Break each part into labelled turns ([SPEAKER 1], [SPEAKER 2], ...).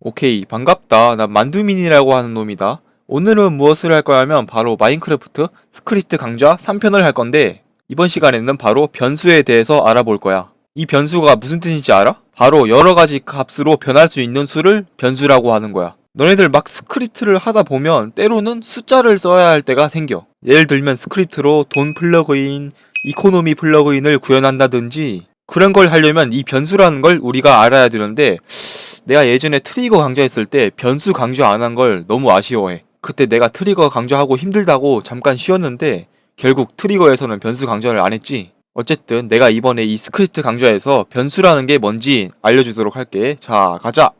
[SPEAKER 1] 오케이 반갑다. 난 만두민이라고 하는 놈이다. 오늘은 무엇을 할 거냐면 바로 마인크래프트 스크립트 강좌 3편을 할 건데 이번 시간에는 바로 변수에 대해서 알아볼 거야. 이 변수가 무슨 뜻인지 알아? 바로 여러 가지 값으로 변할 수 있는 수를 변수라고 하는 거야. 너네들 막 스크립트를 하다 보면 때로는 숫자를 써야 할 때가 생겨. 예를 들면 스크립트로 돈 플러그인, 이코노미 플러그인을 구현한다든지 그런 걸 하려면 이 변수라는 걸 우리가 알아야 되는데 내가 예전에 트리거 강좌했을 때 변수 강좌 안한 걸 너무 아쉬워해. 그때 내가 트리거 강좌하고 힘들다고 잠깐 쉬었는데 결국 트리거에서는 변수 강좌를 안 했지. 어쨌든 내가 이번에 이 스크립트 강좌에서 변수라는 게 뭔지 알려주도록 할게. 자, 가자.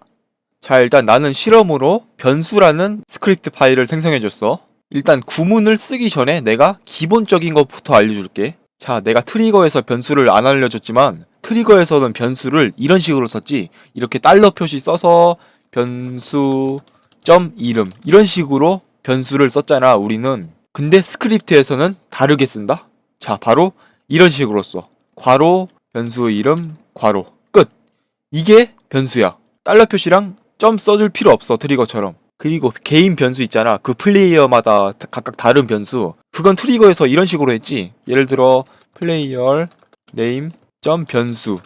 [SPEAKER 1] 자, 일단 나는 실험으로 변수라는 스크립트 파일을 생성해줬어. 일단 구문을 쓰기 전에 내가 기본적인 것부터 알려줄게. 자, 내가 트리거에서 변수를 안 알려줬지만 트리거에서는 변수를 이런 식으로 썼지. 이렇게 달러 표시 써서 변수 점 이름 이런 식으로 변수를 썼잖아. 우리는. 근데 스크립트에서는 다르게 쓴다. 자, 바로 이런 식으로 써. 괄호 변수 이름 괄호 끝. 이게 변수야. 달러 표시랑 점 써줄 필요 없어. 트리거처럼. 그리고 개인 변수 있잖아. 그 플레이어마다 다- 각각 다른 변수. 그건 트리거에서 이런 식으로 했지. 예를 들어 플레이어 네임 점 변수.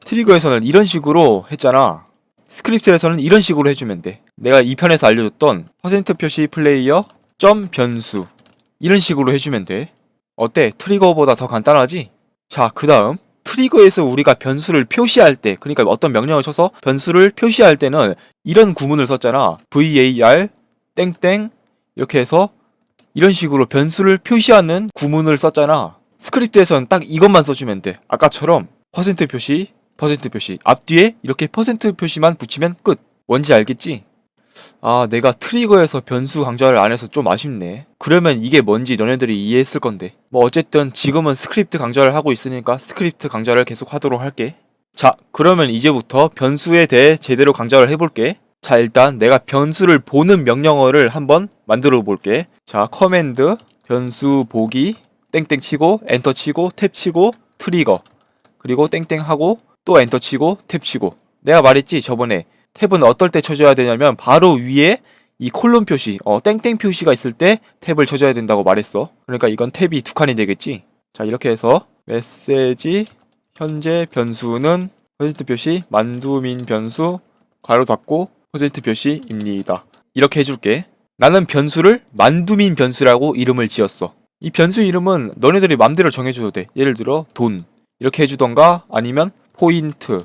[SPEAKER 1] 트리거에서는 이런 식으로 했잖아. 스크립트에서는 이런 식으로 해주면 돼. 내가 이 편에서 알려줬던 퍼센트 표시 플레이어 점 변수. 이런 식으로 해주면 돼. 어때? 트리거보다 더 간단하지? 자, 그 다음. 트리거에서 우리가 변수를 표시할 때, 그러니까 어떤 명령을 쳐서 변수를 표시할 때는 이런 구문을 썼잖아. var 땡땡 이렇게 해서 이런 식으로 변수를 표시하는 구문을 썼잖아. 스크립트에서는 딱 이것만 써주면 돼. 아까처럼 퍼센트 표시, 퍼센트 표시 앞뒤에 이렇게 퍼센트 표시만 붙이면 끝. 뭔지 알겠지? 아, 내가 트리거에서 변수 강좌를 안 해서 좀 아쉽네. 그러면 이게 뭔지 너네들이 이해했을 건데. 뭐 어쨌든 지금은 스크립트 강좌를 하고 있으니까 스크립트 강좌를 계속 하도록 할게. 자, 그러면 이제부터 변수에 대해 제대로 강좌를 해볼게. 자, 일단 내가 변수를 보는 명령어를 한번 만들어 볼게. 자, 커맨드, 변수 보기, 땡땡 치고, 엔터 치고, 탭 치고, 트리거. 그리고 땡땡 하고, 또 엔터 치고, 탭 치고. 내가 말했지, 저번에. 탭은 어떨 때 쳐줘야 되냐면, 바로 위에 이 콜론 표시, 어, 땡땡 표시가 있을 때 탭을 쳐줘야 된다고 말했어. 그러니까 이건 탭이 두 칸이 되겠지. 자, 이렇게 해서, 메시지, 현재 변수는 퍼센트 표시, 만두민 변수, 괄호 닫고, 퍼센트 표시입니다. 이렇게 해줄게. 나는 변수를 만두민 변수라고 이름을 지었어. 이 변수 이름은 너네들이 맘대로 정해줘도 돼. 예를 들어 돈 이렇게 해주던가 아니면 포인트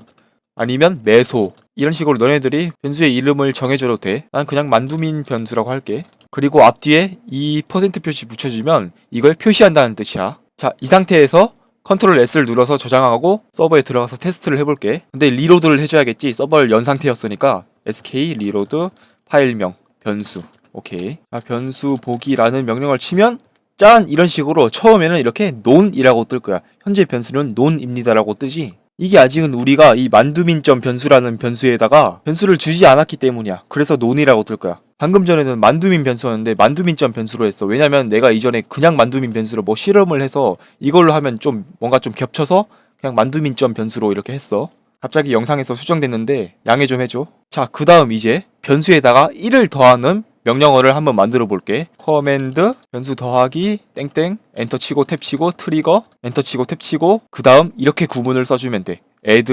[SPEAKER 1] 아니면 매소 이런 식으로 너네들이 변수의 이름을 정해줘도 돼. 난 그냥 만두민 변수라고 할게. 그리고 앞뒤에 이 퍼센트 표시 붙여주면 이걸 표시한다는 뜻이야. 자, 이 상태에서 컨트롤 S를 눌러서 저장하고 서버에 들어가서 테스트를 해볼게. 근데 리로드를 해줘야겠지. 서버를 연 상태였으니까 SK 리로드 파일명 변수 오케이 자, 변수 보기라는 명령을 치면 짠! 이런 식으로 처음에는 이렇게 논이라고 뜰 거야. 현재 변수는 논입니다라고 뜨지. 이게 아직은 우리가 이 만두민점 변수라는 변수에다가 변수를 주지 않았기 때문이야. 그래서 논이라고 뜰 거야. 방금 전에는 만두민 변수였는데 만두민점 변수로 했어. 왜냐면 내가 이전에 그냥 만두민 변수로 뭐 실험을 해서 이걸로 하면 좀 뭔가 좀 겹쳐서 그냥 만두민점 변수로 이렇게 했어. 갑자기 영상에서 수정됐는데 양해 좀 해줘. 자, 그 다음 이제 변수에다가 1을 더하는 명령어를 한번 만들어 볼게. 커맨드 변수 더하기 땡땡 엔터 치고 탭 치고 트리거 엔터 치고 탭 치고 그 다음 이렇게 구문을 써주면 돼. add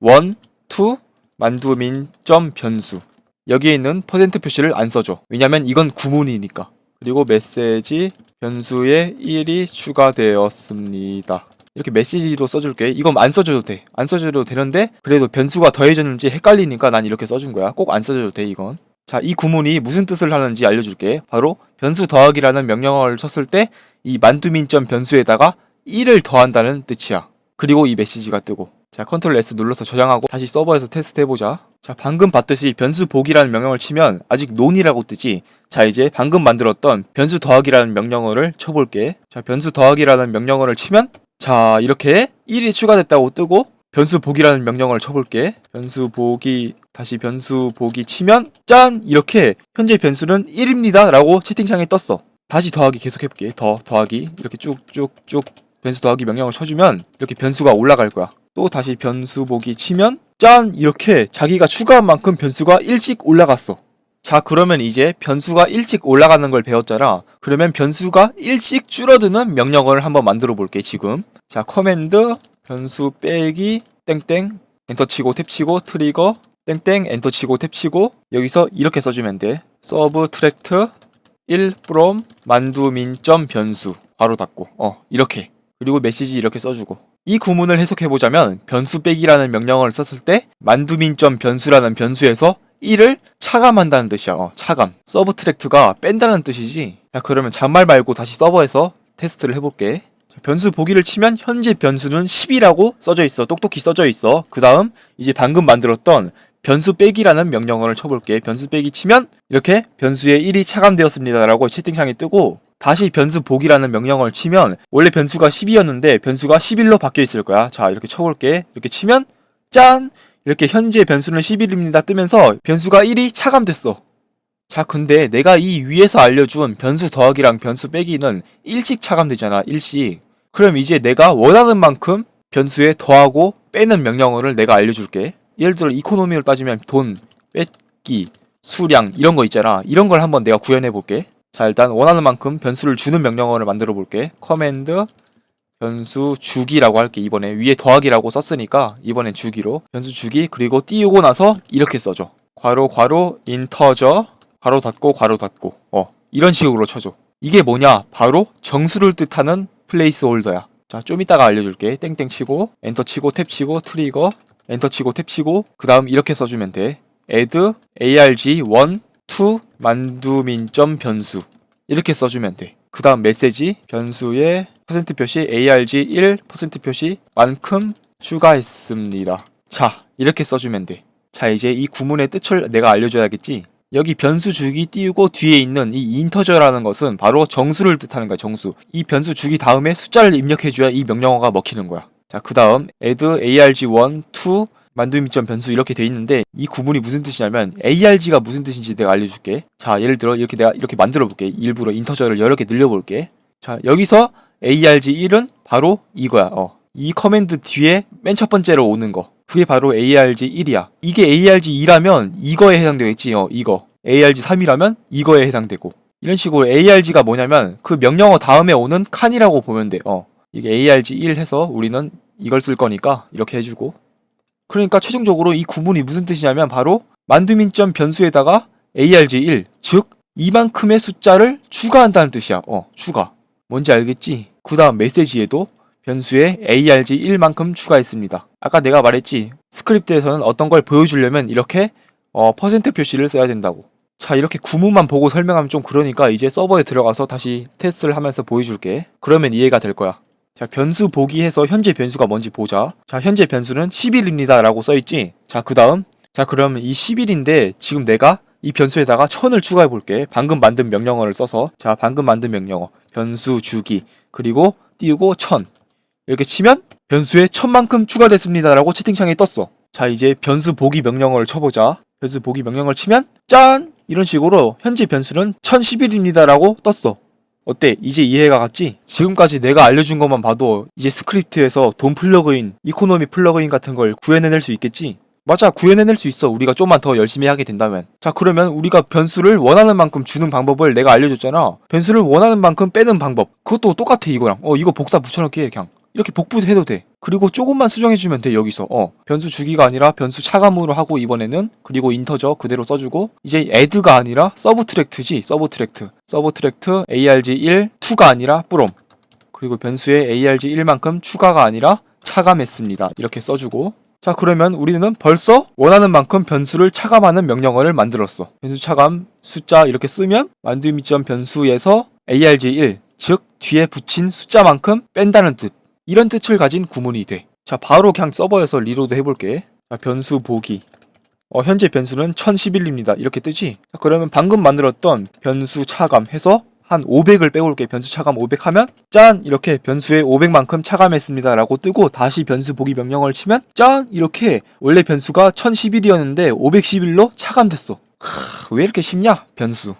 [SPEAKER 1] 1 to 만두민 점 변수 여기에 있는 퍼센트 표시를 안 써줘. 왜냐면 이건 구문이니까. 그리고 메시지 변수에 1이 추가되었습니다. 이렇게 메시지로 써줄게. 이건 안 써줘도 돼. 안 써줘도 되는데 그래도 변수가 더해졌는지 헷갈리니까 난 이렇게 써준 거야. 꼭 안 써줘도 돼 이건. 자, 이 구문이 무슨 뜻을 하는지 알려줄게. 바로 변수 더하기라는 명령어를 쳤을 때 이 만두민점 변수에다가 1을 더한다는 뜻이야. 그리고 이 메시지가 뜨고. 자, 컨트롤 S 눌러서 저장하고 다시 서버에서 테스트 해보자. 자, 방금 봤듯이 변수 보기라는 명령을 치면 아직 논이라고 뜨지. 자, 이제 방금 만들었던 변수 더하기라는 명령어를 쳐볼게. 자, 변수 더하기라는 명령어를 치면 자, 이렇게 1이 추가됐다고 뜨고 변수 보기라는 명령을 쳐볼게. 변수 보기 다시 변수 보기 치면 짠 이렇게 현재 변수는 1입니다 라고 채팅창에 떴어. 다시 더하기 계속 해볼게. 더 더하기 이렇게 쭉쭉쭉 변수 더하기 명령을 쳐주면 이렇게 변수가 올라갈 거야. 또 다시 변수 보기 치면 짠! 이렇게 자기가 추가한 만큼 변수가 일씩 올라갔어. 자, 그러면 이제 변수가 일씩 올라가는 걸 배웠잖아. 그러면 변수가 일씩 줄어드는 명령어를 한번 만들어 볼게, 지금. 자, 커맨드, 변수 빼기, 땡땡, 엔터 치고 탭 치고 트리거, 땡땡, 엔터 치고 탭 치고, 여기서 이렇게 써주면 돼. 서브 트랙트 1 from 만두민 점 변수. 바로 닫고, 어, 이렇게. 그리고 메시지 이렇게 써주고. 이 구문을 해석해보자면 변수 빼기라는 명령어를 썼을 때 만두민 점 변수라는 변수에서 1을 차감한다는 뜻이야. 어, 차감. 서브 트랙트가 뺀다는 뜻이지. 자, 그러면 잔말 말고 다시 서버에서 테스트를 해볼게. 자, 변수 보기를 치면 현재 변수는 10이라고 써져 있어. 똑똑히 써져 있어. 그 다음 이제 방금 만들었던 변수 빼기라는 명령어를 쳐볼게. 변수 빼기 치면 이렇게 변수에 1이 차감되었습니다라고 채팅창에 뜨고 다시 변수 보기라는 명령어를 치면 원래 변수가 10이었는데 변수가 11로 바뀌어 있을 거야. 자, 이렇게 쳐볼게. 이렇게 치면 짠! 이렇게 현재 변수는 11입니다 뜨면서 변수가 1이 차감됐어. 자, 근데 내가 이 위에서 알려준 변수 더하기랑 변수 빼기는 1씩 차감되잖아, 1씩. 그럼 이제 내가 원하는 만큼 변수에 더하고 빼는 명령어를 내가 알려줄게. 예를 들어 이코노미로 따지면 돈, 뺏기, 수량 이런 거 있잖아. 이런 걸 한번 내가 구현해 볼게. 자, 일단 원하는 만큼 변수를 주는 명령어를 만들어 볼게. 커맨드 변수 주기라고 할게 이번에 위에 더하기라고 썼으니까 이번엔 주기로 변수 주기 그리고 띄우고 나서 이렇게 써줘 괄호 괄호 인터저 괄호 닫고 괄호 닫고 어 이런 식으로 쳐줘 이게 뭐냐 바로 정수를 뜻하는 플레이스 홀더야 자 좀 이따가 알려줄게 땡땡 치고 엔터 치고 탭 치고 트리거 엔터 치고 탭 치고 그 다음 이렇게 써주면 돼 add arg 1 2 만두민 점 변수 이렇게 써주면 돼. 그 다음 메시지 변수에 퍼센트 표시 arg 1% 표시 만큼 추가했습니다. 자 이렇게 써주면 돼. 자 이제 이 구문의 뜻을 내가 알려줘야겠지. 여기 변수 주기 띄우고 뒤에 있는 이 인터저라는 것은 바로 정수를 뜻하는 거야 정수. 이 변수 주기 다음에 숫자를 입력해줘야 이 명령어가 먹히는 거야. 자 그 다음 add arg1 2 만두미점 변수 이렇게 돼 있는데 이 구문이 무슨 뜻이냐면 arg가 무슨 뜻인지 내가 알려줄게. 자 예를 들어 이렇게 내가 이렇게 만들어 볼게. 일부러 인터저를 여러 개 늘려볼게. 자 여기서 arg1은 바로 이거야. 어. 이 커맨드 뒤에 맨 첫 번째로 오는 거. 그게 바로 arg1이야. 이게 arg2라면 이거에 해당되겠지. 어 이거. arg3이라면 이거에 해당되고. 이런 식으로 arg가 뭐냐면 그 명령어 다음에 오는 칸이라고 보면 돼. 어. 이게 arg1 해서 우리는 이걸 쓸 거니까 이렇게 해주고 그러니까 최종적으로 이 구문이 무슨 뜻이냐면 바로 만두민점 변수에다가 arg1 즉 이만큼의 숫자를 추가한다는 뜻이야. 어, 추가. 뭔지 알겠지? 그 다음 메시지에도 변수에 arg1만큼 추가했습니다. 아까 내가 말했지. 스크립트에서는 어떤 걸 보여주려면 이렇게 어, 퍼센트 표시를 써야 된다고. 자, 이렇게 구문만 보고 설명하면 좀 그러니까 이제 서버에 들어가서 다시 테스트를 하면서 보여줄게. 그러면 이해가 될 거야. 자, 변수 보기 해서 현재 변수가 뭔지 보자. 자, 현재 변수는 10일입니다. 라고 써있지? 자, 그 다음. 자, 그러면 이 10일인데 지금 내가 이 변수에다가 1000을 추가해 볼게. 방금 만든 명령어를 써서. 자, 방금 만든 명령어. 변수 주기. 그리고 띄우고 1000. 이렇게 치면 변수에 1000만큼 추가됐습니다. 라고 채팅창에 떴어. 자, 이제 변수 보기 명령어를 쳐보자. 변수 보기 명령어를 치면 짠! 이런 식으로 현재 변수는 1011입니다. 라고 떴어. 어때? 이제 이해가 갔지? 지금까지 내가 알려준 것만 봐도 이제 스크립트에서 돈 플러그인, 이코노미 플러그인 같은 걸 구현해낼 수 있겠지? 맞아, 구현해낼 수 있어. 우리가 좀만 더 열심히 하게 된다면. 자, 그러면 우리가 변수를 원하는 만큼 주는 방법을 내가 알려줬잖아. 변수를 원하는 만큼 빼는 방법. 그것도 똑같아, 이거랑. 어, 이거 복사 붙여넣기 해, 그냥. 이렇게 복붙해도 돼. 그리고 조금만 수정해주면 돼, 여기서. 어, 변수 주기가 아니라 변수 차감으로 하고, 이번에는. 그리고 인터저 그대로 써주고. 이제 add가 아니라 서브 트랙트지, 서브 트랙트. 서브 트랙트 arg1, 2가 아니라 뿌롬. 그리고 변수에 arg1만큼 추가가 아니라 차감했습니다. 이렇게 써주고. 자, 그러면 우리는 벌써 원하는 만큼 변수를 차감하는 명령어를 만들었어. 변수 차감 숫자 이렇게 쓰면 만두미점 변수에서 arg1, 즉 뒤에 붙인 숫자만큼 뺀다는 뜻. 이런 뜻을 가진 구문이 돼. 자, 바로 그냥 서버에서 리로드 해볼게. 자, 변수 보기. 어, 현재 변수는 1011입니다. 이렇게 뜨지? 자, 그러면 방금 만들었던 변수 차감 해서 한 500을 빼올게. 변수 차감 500 하면 짠! 이렇게 변수에 500만큼 차감했습니다. 라고 뜨고 다시 변수 보기 명령어를 치면 짠! 이렇게 원래 변수가 1011이었는데 511로 차감됐어. 크, 왜 이렇게 쉽냐? 변수.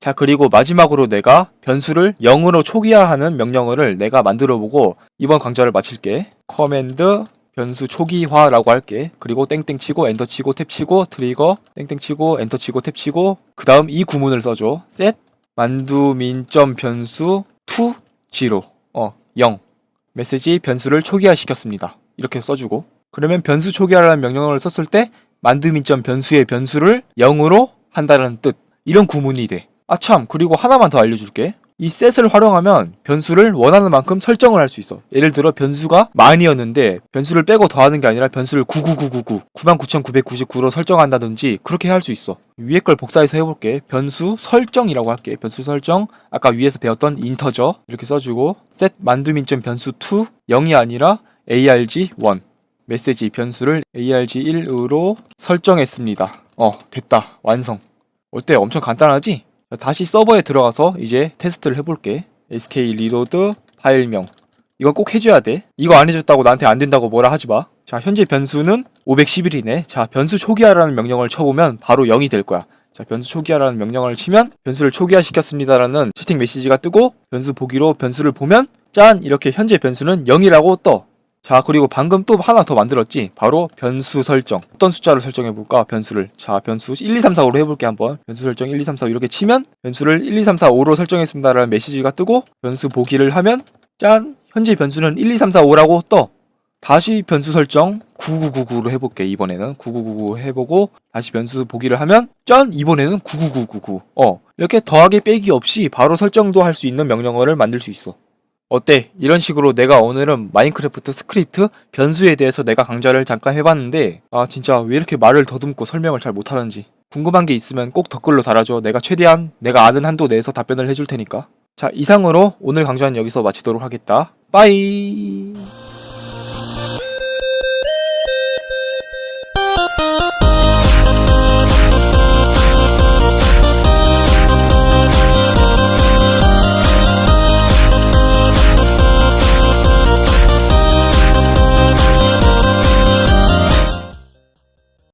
[SPEAKER 1] 자, 그리고 마지막으로 내가 변수를 0으로 초기화하는 명령어를 내가 만들어 보고 이번 강좌를 마칠게. 커맨드 변수 초기화라고 할게. 그리고 땡땡 치고 엔터 치고 탭 치고 트리거 땡땡 치고 엔터 치고 탭 치고 그 다음 이 구문을 써줘. set 만두민 점 변수 to 0 어, 0 메시지 변수를 초기화 시켰습니다. 이렇게 써주고 그러면 변수 초기화라는 명령어를 썼을 때 만두민 점 변수의 변수를 0으로 한다는 뜻 이런 구문이 돼. 아참 그리고 하나만 더 알려줄게. 이 set을 활용하면 변수를 원하는 만큼 설정을 할 수 있어. 예를 들어 변수가 만이었는데 변수를 빼고 더하는 게 아니라 변수를 99999, 99,999로 설정한다든지 그렇게 할 수 있어. 위에 걸 복사해서 해볼게. 변수 설정이라고 할게. 변수 설정. 아까 위에서 배웠던 인터저 이렇게 써주고 set 만두민점 변수 2 0이 아니라 arg 1 메시지 변수를 arg 1으로 설정했습니다. 어 됐다 완성. 어때 엄청 간단하지? 다시 서버에 들어가서 이제 테스트를 해볼게. SK 리로드 파일명. 이건 꼭 해줘야 돼. 이거 안 해줬다고 나한테 안 된다고 뭐라 하지 마. 자, 현재 변수는 511이네. 자, 변수 초기화라는 명령어를 쳐보면 바로 0이 될 거야. 자, 변수 초기화라는 명령어를 치면 변수를 초기화 시켰습니다라는 채팅 메시지가 뜨고 변수 보기로 변수를 보면 짠! 이렇게 현재 변수는 0이라고 떠. 자, 그리고 방금 또 하나 더 만들었지? 바로 변수 설정. 어떤 숫자를 설정해 볼까? 변수를. 자, 변수 1, 2, 3, 4, 5로 해볼게, 한번. 변수 설정 1, 2, 3, 4, 5 이렇게 치면 변수를 1, 2, 3, 4, 5로 설정했습니다 라는 메시지가 뜨고 변수 보기를 하면 짠! 현재 변수는 1, 2, 3, 4, 5라고 떠. 다시 변수 설정 9999로 해볼게, 이번에는. 9999 해보고 다시 변수 보기를 하면 짠! 이번에는 99999. 어. 이렇게 더하기 빼기 없이 바로 설정도 할 수 있는 명령어를 만들 수 있어. 어때? 이런 식으로 내가 오늘은 마인크래프트 스크립트 변수에 대해서 내가 강좌를 잠깐 해봤는데 아 진짜 왜 이렇게 말을 더듬고 설명을 잘 못하는지. 궁금한 게 있으면 꼭 댓글로 달아줘. 내가 최대한 내가 아는 한도 내에서 답변을 해줄 테니까. 자 이상으로 오늘 강좌는 여기서 마치도록 하겠다. 빠이